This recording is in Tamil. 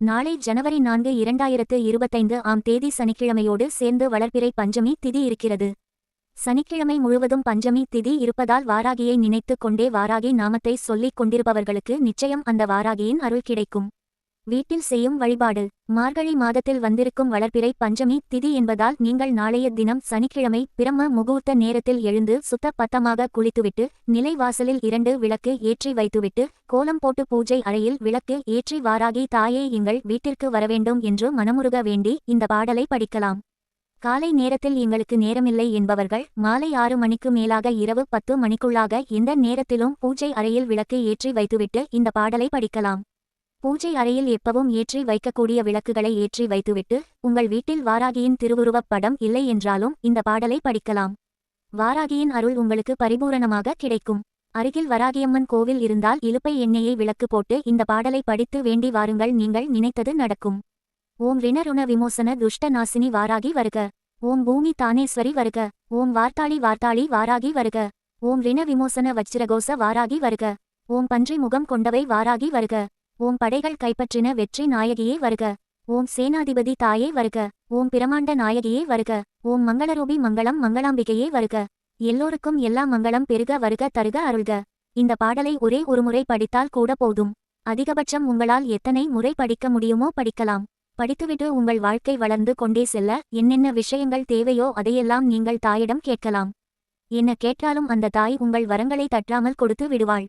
நாளை ஜனவரி நான்கு இரண்டாயிரத்து இருபத்தைந்து ஆம் தேதி சனிக்கிழமையோடு சேர்ந்து வளர்பிறை பஞ்சமி திதி இருக்கிறது. சனிக்கிழமை முழுவதும் பஞ்சமி திதி இருப்பதால் வாராகியை நினைத்துக் கொண்டே வாராகி நாமத்தை சொல்லிக் கொண்டிருப்பவர்களுக்கு நிச்சயம் அந்த வாராகியின் அருள் கிடைக்கும். வீட்டில் செய்யும் வழிபாடு. மார்கழி மாதத்தில் வந்திருக்கும் வளர்பிறை பஞ்சமி திதி என்பதால் நீங்கள் நாளைய தினம் சனிக்கிழமை பிரம்ம முகூர்த்த நேரத்தில் எழுந்து சுத்த பத்தமாக குளித்துவிட்டு நிலைவாசலில் இரண்டு விளக்கு ஏற்றி வைத்துவிட்டு கோலம் போட்டு பூஜை அறையில் விளக்கு ஏற்றி வாராகி தாயே எங்கள் வீட்டிற்கு வரவேண்டும் என்று மனமுருக வேண்டி இந்த பாடலை படிக்கலாம். காலை நேரத்தில் எங்களுக்கு நேரமில்லை என்பவர்கள் மாலை ஆறு மணிக்கு மேலாக இரவு பத்து மணிக்குள்ளாக எந்த நேரத்திலும் பூஜை அறையில் விளக்கு ஏற்றி வைத்துவிட்டு இந்த பாடலை படிக்கலாம். பூஜை அறையில் எப்பவும் ஏற்றி வைக்கக்கூடிய விளக்குகளை ஏற்றி வைத்துவிட்டு உங்கள் வீட்டில் வாராகியின் திருவுருவப் படம் இல்லை என்றாலும் இந்த பாடலை படிக்கலாம். வாராகியின் அருள் உங்களுக்கு பரிபூரணமாக கிடைக்கும். அருகில் வராகியம்மன் கோவில் இருந்தால் இலுப்பை எண்ணெயை விளக்கு போட்டு இந்த பாடலை படித்து வேண்டி வாருங்கள் நீங்கள் நினைத்தது நடக்கும். ஓம் ரிணருண விமோசன துஷ்ட நாசினி வாராகி வருக. ஓம் பூமி தானேஸ்வரி வருக. ஓம் வார்த்தாளி வார்த்தாளி வாராகி வருக. ஓம் ரிண விமோசன வச்சிரகோச வாராகி வருக. ஓம் பன்றி முகம் கொண்டவை வாராகி வருக. ஓம் படைகள் கைப்பற்றின வெற்றி நாயகியே வருக. ஓம் சேனாதிபதி தாயே வருக. ஓம் பிரமாண்ட நாயகியே வருக. ஓம் மங்களரூபி மங்களம் மங்களாம்பிகையே வருக. எல்லோருக்கும் எல்லா மங்களம் பெருக வருக தருக அருள்க. இந்த பாடலை ஒரே ஒருமுறை படித்தால் கூட போதும். அதிகபட்சம் உங்களால் எத்தனை முறை படிக்க முடியுமோ படிக்கலாம். படித்துவிட்டு உங்கள் வாழ்க்கை வளர்ந்து கொண்டே செல்ல என்னென்ன விஷயங்கள் தேவையோ அதையெல்லாம் நீங்கள் தாயிடம் கேட்கலாம். என்ன கேட்டாலும் அந்த தாய் உங்கள் வரங்களை தட்டாமல் கொடுத்து விடுவாள்.